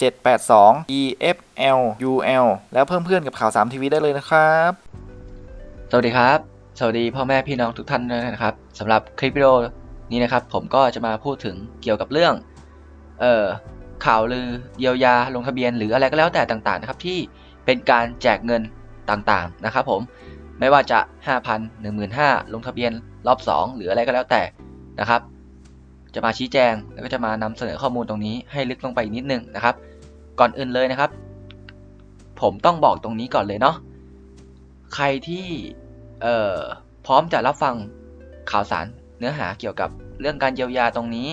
782 EFLUL แล้วเพิ่มเพื่อนกับข่าว3ทีวีได้เลยนะครับ สวัสดีครับ สวัสดีพ่อแม่พี่น้องทุกท่านด้วยนะครับสำหรับคลิปวิดีโอนี้นะครับผมก็จะมาพูดถึงเกี่ยวกับเรื่องเอ่อข่าวลือเยียวยาลงทะเบียนหรืออะไรก็แล้วแต่ต่างๆนะครับที่เป็นการแจกเงินต่างๆนะครับผมไม่ว่าจะ 5,000 15,000ลงทะเบียนรอบ 2 หรืออะไรก็แล้วแต่นะครับ จะมาชี้แจง แล้วก็จะมานำเสนอข้อมูลตรงนี้ให้ลึกลงไปอีกนิดนึงนะครับ ก่อนอื่นเลยนะครับ ผมต้องบอกตรงนี้ก่อนเลยเนาะใครที่พร้อมจะรับฟังข่าวสารเนื้อหาเกี่ยวกับเรื่องการเยียวยาตรงนี้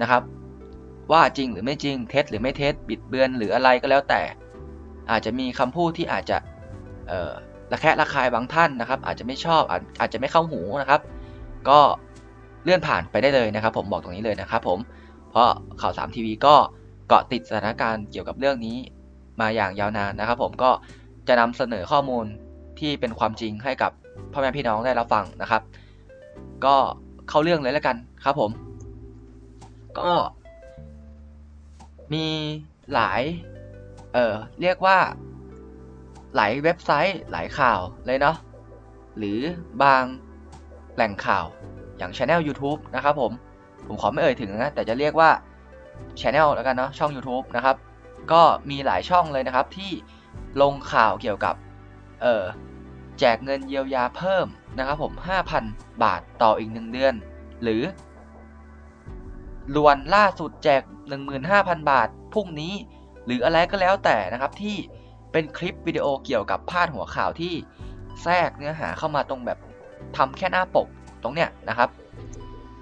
นะครับ ว่าจริงหรือไม่จริงเท็จหรือไม่เท็จบิดเบือนหรืออะไรก็แล้วแต่ อาจจะมีคำพูดที่อาจจะระแคะระคายบางท่านนะครับ อาจจะไม่ชอบอาอาจจะไม่เข้าหูนะครับ ก็ เลื่อนผ่านไปได้เลยนะครับ ผมบอกตรงนี้เลยนะครับผมเพราะข่าว3ทีวีก็เกาะติดสถานการณ์เกี่ยวกับเรื่องนี้มาอย่างยาวนานนะครับผมก็จะนำเสนอข้อมูลที่เป็นความจริงให้กับพ่อแม่พี่น้องได้รับฟังนะครับ ก็เข้าเรื่องเลยแล้วกันครับผม ก็มีหลาย เออเรียกว่า หลายเว็บไซต์ หลายข่าวเลยเนาะ หรือบางแหล่งข่าว อย่าง Channel YouTube นะครับผม ผมขอไม่เอ่ยถึงนะ แต่จะเรียกว่า Channel แล้วกันเนาะช่อง YouTube นะครับ ก็มีหลายช่องเลยนะครับที่ลงข่าวเกี่ยวกับเออแจกเงินเยียวยาเพิ่มนะครับผม 5,000 บาทต่ออีก 1 เดือน หรือลวนล่าสุดแจก 15,000 บาทพรุ่งนี้ หรืออะไรก็แล้วแต่นะครับที่เป็นคลิปวิดีโอเกี่ยวกับพาดหัวข่าวที่แทรกเนื้อหาเข้ามาตรงแบบทำแค่หน้าปก ตรงเนี้ยนะครับ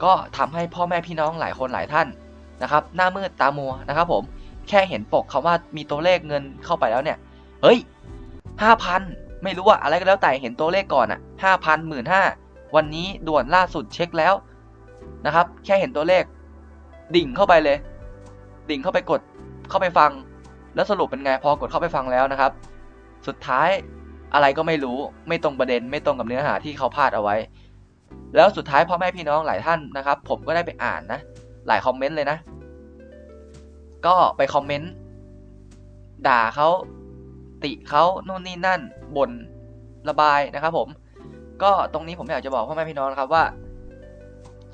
ก็ทำให้พ่อแม่พี่น้องหลายคนหลายท่านนะครับ หน้ามืดตามัวนะครับ ผมแค่เห็นปกคำว่ามีตัวเลขเงินเข้าไปแล้วเนี่ย เฮ้ยห้าพันไม่รู้ว่าอะไรก็แล้วแต่เห็นตัวเลขก่อนอะห้าพันหมื่นห้าวันนี้ด่วนล่าสุดเช็คแล้วนะครับ แค่เห็นตัวเลข ดิ่งเข้าไปเลย ดิ่งเข้าไปกดเข้าไปฟัง แล้วสรุปเป็นไงพอกดเข้าไปฟังแล้วนะครับ สุดท้ายอะไรก็ไม่รู้ไม่ตรงประเด็นไม่ตรงกับเนื้อหาที่เขาพาดเอาไว้ แล้วสุดท้ายพ่อแม่พี่น้องหลายท่านนะครับ ผมก็ได้ไปอ่านนะ หลายคอมเมนต์เลยนะ ก็ไปคอมเมนต์ด่าเขาติเขานู่นนี่นั่นบ่นระบายนะครับ ผม ก็ตรงนี้ผมอยากจะบอกพ่อแม่พี่น้องนะครับว่า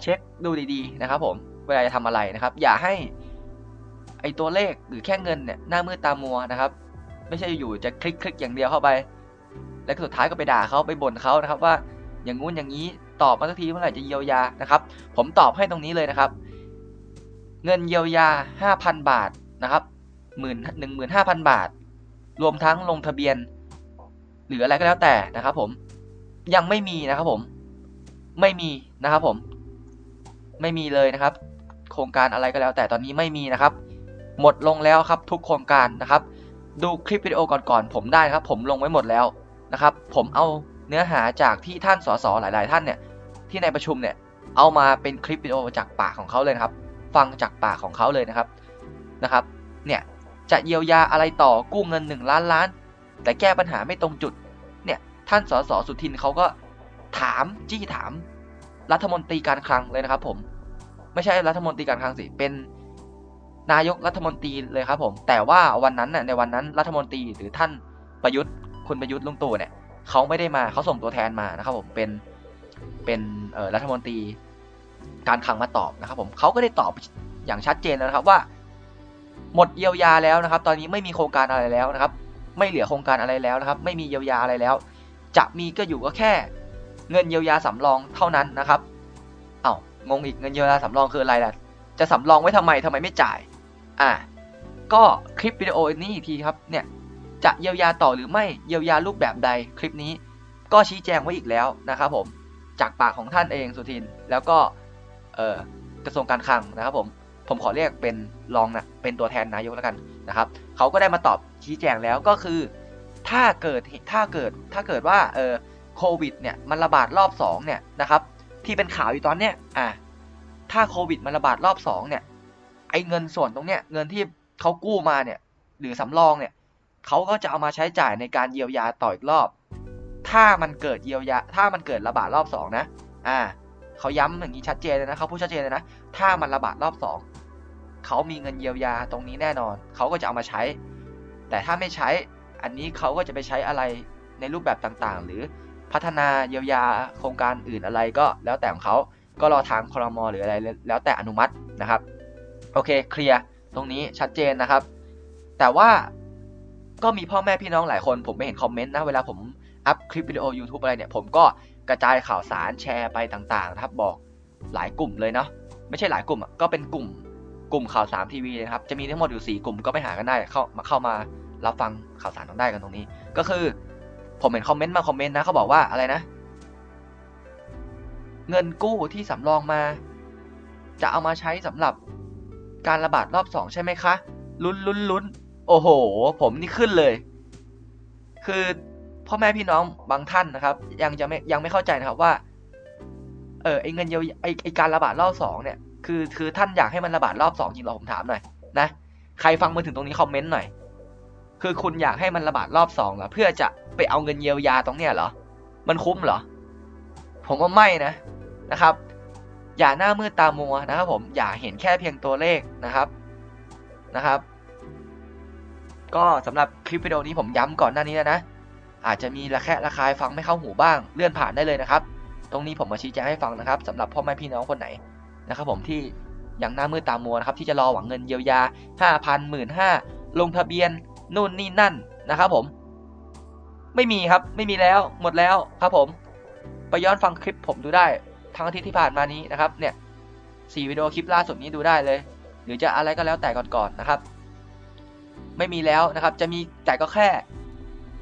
เช็คดูดีๆนะครับ ผมเวลาจะทำอะไรนะครับ อย่าให้ไอตัวเลขหรือแค่เงินเนี่ยหน้ามืดตามัวนะครับ ไม่ใช่อยู่จะคลิกคลิกอย่างเดียวเข้าไป แล้วสุดท้ายก็ไปด่าเขาไปบ่นเขานะครับ ว่าอย่างงู้นอย่างนี้ ตอบมาสักทีเมื่อไหร่จะเยียวยานะครับ ผมตอบให้ตรงนี้เลยนะครับ เงินเยียวยา 5,000 บาทนะครับหมื่นหนึ่งหมื่นห้าพันบาท รวมทั้งลงทะเบียน หรืออะไรก็แล้วแต่นะครับ ผม ยังไม่มีนะครับ ผม ไม่มีนะครับ ผม ไม่มีเลยนะครับ โครงการอะไรก็แล้ว แต่ตอนนี้ไม่มีนะครับ หมดลงแล้วครับ ทุกโครงการนะครับ ดูคลิปวิดีโอก่อนๆผมได้นะครับ ผมลงไว้หมดแล้วนะครับ ผมเอาเนื้อหาจากที่ท่านสสหลาย ๆ ท่านเนี่ย ที่ในประชุมเนี่ยเอามาเป็นคลิปวิดีโอจากปากของเขาเลยนะครับ ฟังจากปากของเขาเลยนะครับนะครับ เนี่ยจะเยียวยาอะไรต่อกู้เงิน 1 ล้านล้าน แต่แก้ปัญหาไม่ตรงจุด เนี่ยท่านสสสุทินเขาก็ถามจี้ถาม รัฐมนตรีการคลังเลยนะครับ ผม ไม่ใช่รัฐมนตรีการคลังสิเป็นนายกรัฐมนตรีเลยครับผม แต่ว่าวันนั้นน่ะในวันนั้นรัฐมนตรีหรือท่านประยุทธ์คุณประยุทธ์ลุงตู่เนี่ยเขาไม่ได้มาเขาส่งตัวแทนมานะครับผมเป็น เป็นรัฐมนตรีการคลังมาตอบนะครับผมเขาก็ได้ตอบอย่างชัดเจนแล้วนะครับว่า หมดเยียวยาแล้วนะครับ ตอนนี้ไม่มีโครงการอะไรแล้วนะครับ ไม่เหลือโครงการอะไรแล้วนะครับ ไม่มีเยียวยาอะไรแล้ว จะมีก็อยู่ก็แค่เงินเยียวยาสำรองเท่านั้นนะครับเอา้างงอีกเงินเยียวยาสำรองคืออะไรล่ะจะสำรองไว้ทำไมทำไมไม่จ่าย อ่า ก็คลิปวิดีโอนี้อีกทีครับ เนี่ย จะเยียวยาต่อหรือไม่ เยียวยารูปแบบใด คลิปนี้ ก็ชี้แจงไว้อีกแล้วนะครับผม จากปากของท่านเองสุทิน แล้วก็กระทรวงการคลังนะครับผมผมขอเรียกเป็นรองนะเป็นตัวแทนนายกแล้วกันนะครับเขาก็ได้มาตอบชี้แจงแล้วก็คือ ถ้าเกิดถ้าเกิดถ้าเกิดว่าเออโควิดเนี่ยมันระบาดรอบสองเนี่ยนะครับที่เป็นข่าวอยู่ตอนเนี้ยอะถ้าโควิดมันระบาดรอบสองเนี่ยไอ้เงินส่วนตรงเนี้ยเงินที่เขากู้มาเนี่ยหรือสำรองเนี่ยเขาก็จะเอามาใช้จ่ายในการเยียวยาต่ออีกรอบ ถ้ามันเกิดเยียวยา ถ้ามันเกิดระบาดรอบสองนะ อ่าเขาย้ำอย่างนี้ชัดเจนเลยนะเขาพูดชัดเจนเลยนะ ถ้ามันระบาดรอบสองเขามีเงินเยียวยาตรงนี้แน่นอน เขาก็จะเอามาใช้ แต่ถ้าไม่ใช้ อันนี้เขาก็จะไปใช้อะไรในรูปแบบต่างๆ หรือพัฒนาเยียวยาโครงการอื่นอะไรก็แล้วแต่ของเขาก็รอทางคลมหรืออะไรแล้วแต่อนุมัตินะครับ โอเคเคลียร์ตรงนี้ชัดเจนนะครับ แต่ว่าก็มีพ่อแม่พี่น้องหลายคนผมไม่เห็นคอมเมนต์นะเวลาผม อัพคลิปวิดีโอ YouTube อะไรเนี่ย ผมก็กระจายข่าวสารแชร์ไปต่างๆนะครับบอกหลายกลุ่มเลยเนาะไม่ใช่หลายกลุ่มอะก็เป็นกลุ่มกลุ่มข่าวสามทีวีนะครับจะมีทั้งหมดอยู่ 4 กลุ่มก็ไปหากันได้เข้ามาเข้ามารับฟังข่าวสารตรงได้กันตรงนี้ ก็คือผมเห็นคอมเมนต์มาคอมเมนต์นะเขาบอกว่าอะไรนะ เงินกู้ที่สำรองมา จะเอามาใช้สำหรับการระบาดรอบสองใช่ไหมคะลุ้นลุ้นลุ้นโอ้โห ผมนี่ขึ้นเลย คือ พ่อแม่พี่น้องบางท่านนะครับ ยังจะไม่ยังไม่เข้าใจนะครับว่าเออไอเงินเยียวยาไอไอการระบาดรอบสองเนี่ยคือคือท่านอยากให้มันระบาดรอบสองจริงเหรอผมถามหน่อยนะใครฟังมาถึงตรงนี้คอมเมนต์หน่อยคือคุณอยากให้มันระบาดรอบสองเหรอเพื่อจะไปเอาเงินเยียวยาตรงเนี้ยเหรอมันคุ้มเหรอผมว่าไม่นะนะครับ อย่าหน้ามืดตามัวนะครับผมอย่าเห็นแค่เพียงตัวเลขนะครับนะครับ ก็สำหรับคลิปวิดีโอนี้ผมย้ำก่อนหน้านี้แล้วนะ อาจจะมีระแคะระคายฟังไม่เข้าหูบ้างเลื่อนผ่านได้เลยนะครับ ตรงนี้ผมมาชี้แจงให้ฟังนะครับสำหรับพ่อแม่พี่น้องคนไหนนะครับผมที่อยังหน้ามืดตามัวนะครับที่จะรอหวังเงินเยียวยาห้าพันหมื่นห้าลงทะเบียนนู่นนี่นั่นนะครับผม ไม่มีครับไม่มีแล้วหมดแล้วครับผมไปย้อนฟังคลิปผมดูได้ทั้งอาทิตย์ที่ผ่านมานี้นะครับเนี่ยสี่วิดีโอคลิปล่าสุดนี้ดูได้เลย หรือจะอะไรก็แล้วแต่ก่อนๆนะครับ ไม่มีแล้วนะครับ จะมีแต่ก็แค่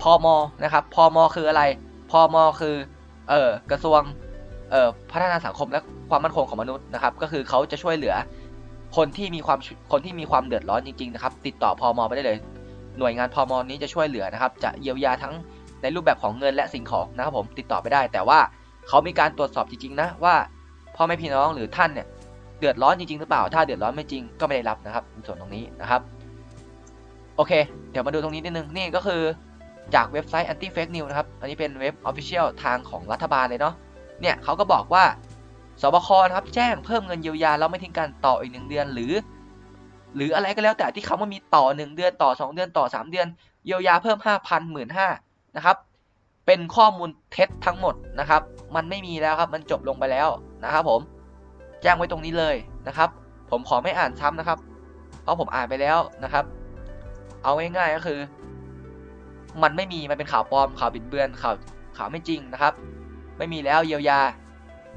พอมนะครับพอมคืออะไรพอมคือเอ่อกระทรวงเอ่อพัฒนาสังคมและความมั่นคงของมนุษย์นะครับ ก็คือเขาจะช่วยเหลือคนที่มีความคนที่มีความเดือดร้อนจริงๆนะครับ ติดต่อพอมไปได้เลย หน่วยงานพอมนี้จะช่วยเหลือนะครับ จะเยียวยาทั้งในรูปแบบของเงินและสิ่งของนะครับผมติดต่อไปได้ แต่ว่าเขามีการตรวจสอบจริงๆนะว่าพ่อแม่พี่น้องหรือท่านเนี่ยเดือดร้อนจริงๆหรือเปล่า ถ้าเดือดร้อนไม่จริงก็ไม่ได้รับนะครับในส่วนตรงนี้นะครับ โอเค เดี๋ยวมาดูตรงนี้นิดนึงนี่ก็คือ จากเว็บไซต์ anti fake news นะครับ อันนี้เป็นเว็บ official ทางของรัฐบาลเลยเนาะ เนี่ยเขาก็บอกว่า สบคนะครับแจ้งเพิ่มเงินเยียวยาแล้วไม่ทิ้งการต่ออีกหนึ่งเดือนหรือ หรืออะไรก็แล้วแต่ที่คำว่ามีต่อ 1 เดือนต่อ 2 เดือนต่อ 3 เดือน เยียวยาเพิ่ม 5,000 1 5 0 0นะครับ เป็นข้อมูลเท็จทั้งหมดนะครับ มันไม่มีแล้วครับมันจบลงไปแล้วนะครับผม แจ้งไว้ตรงนี้เลยนะครับ ผมขอไม่อ่านซ้ำนะครับ เพราะผมอ่านไปแล้วนะครับ เอาง่ายๆก็คือ มันไม่มีมันเป็นข่าวปลอมข่าวบิดเบือนข่าวข่าวไม่จริงนะครับ ไม่มีแล้วเยียวยา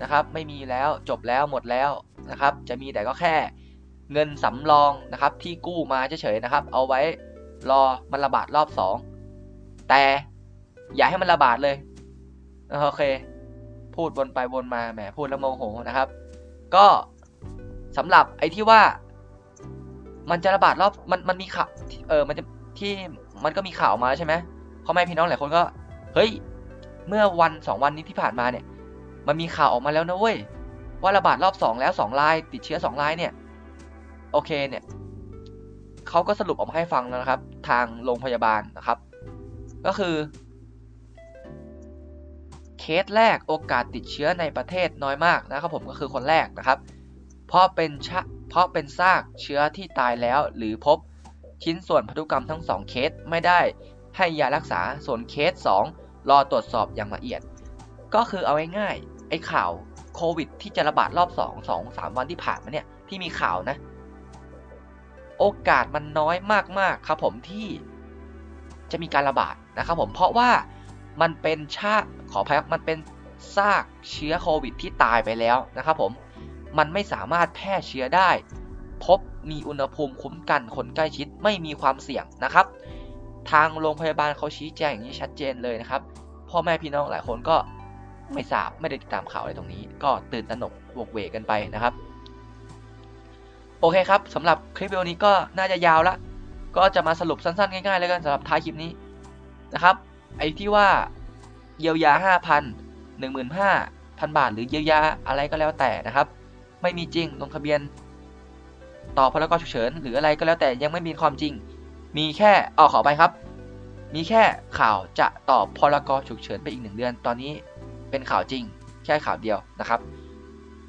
นะครับ ไม่มีแล้วจบแล้วหมดแล้วนะครับ จะมีแต่ก็แค่เงินสำรองนะครับที่กู้มาเฉยๆนะครับ เอาไว้รอมันระบาดรอบสองแต่อย่าให้มันระบาดเลยโอเค พูดวนไปวนมาแหมพูดแล้วโมโหนะครับ ก็สำหรับไอ้ที่ว่า มันจะระบาดรอบมันมันมีข่าวเออมันจะที่ มันก็มีข่าวมาใช่ไหมพ่อแม่พี่น้องหลายคนก็ เฮ้ย เมื่อวันสองวันนี้ที่ผ่านมาเนี่ย มันมีข่าวออกมาแล้วนะเว้ย ว่าระบาดรอบสองแล้วสองราย ติดเชื้อสองรายเนี่ย โอเคเนี่ยเขาก็สรุปออกมาให้ฟังแล้วนะครับ ทางโรงพยาบาลนะครับ ก็คือ เคสแรกโอกาสติดเชื้อในประเทศน้อยมากนะครับผมก็คือคนแรกนะครับ เพราะเป็นชะเพราะเป็นซากเชื้อที่ตายแล้วหรือพบ ชิ้นส่วนพันธุกรรมทั้ง 2 เคสไม่ได้ให้ยารักษาส่วนเคส 2 รอตรวจสอบอย่างละเอียด ก็คือเอาง่ายๆไอ้ข่าวโควิด ที่จะระบาดรอบ 2 2 3 วันที่ผ่านมาเนี่ยที่มีข่าวนะ โอกาสมันน้อยมากๆครับผมที่จะมีการระบาดนะครับผมเพราะว่ามันเป็นชาขออภัยครับมันเป็นซากเชื้อโควิดที่ตายไปแล้วนะครับผมมันไม่สามารถแพร่เชื้อได้ พบ มีอุณหภูมิคุ้มกันคนใกล้ชิดไม่มีความเสี่ยงนะครับ ทางโรงพยาบาลเขาชี้แจงอย่างนี้ชัดเจนเลยนะครับพ่อแม่พี่น้องหลายคนก็ไม่ทราบไม่ได้ติดตามข่าวอะไรตรงนี้ ก็ตื่นตระหนกวกเวกันไปนะครับ โอเคครับสำหรับคลิปวิดีโอนี้ก็น่าจะยาวละก็จะมาสรุปสั้นๆ ง่ายๆ แล้วกันสำหรับท้ายคลิปนี้นะครับ ไอ้ที่ว่าเยียวยาห้าพันหนึ่งหมื่นห้าพันบาท หรือเยียวยาอะไรก็แล้วแต่นะครับ ไม่มีจริงลงทะเบียน ต่อพรกฉุกเฉินหรืออะไรก็แล้วแต่ยังไม่มีความจริง มีแค่ออขอไปครับ มีแค่ข่าวจะต่อพรกฉุกเฉินไปอีกหนึ่งเดือน ตอนนี้เป็นข่าวจริง แค่ข่าวเดียวนะครับ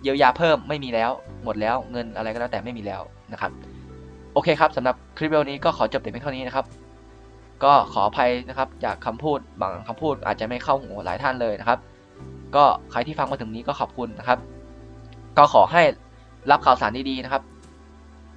เยียวยาเพิ่มไม่มีแล้ว หมดแล้วเงินอะไรก็แล้วแต่ไม่มีแล้วนะครับ โอเคครับสำหรับคลิปวิดีโอนี้ก็ขอจบแต่เพียงเท่านี้นะครับ ก็ขออภัยนะครับจากคำพูดบางคำพูดอาจจะไม่เข้าหูหลายท่านเลยนะครับ ก็ใครที่ฟังมาถึงนี้ก็ขอบคุณนะครับ ก็ขอให้รับข่าวสารดีๆนะครับ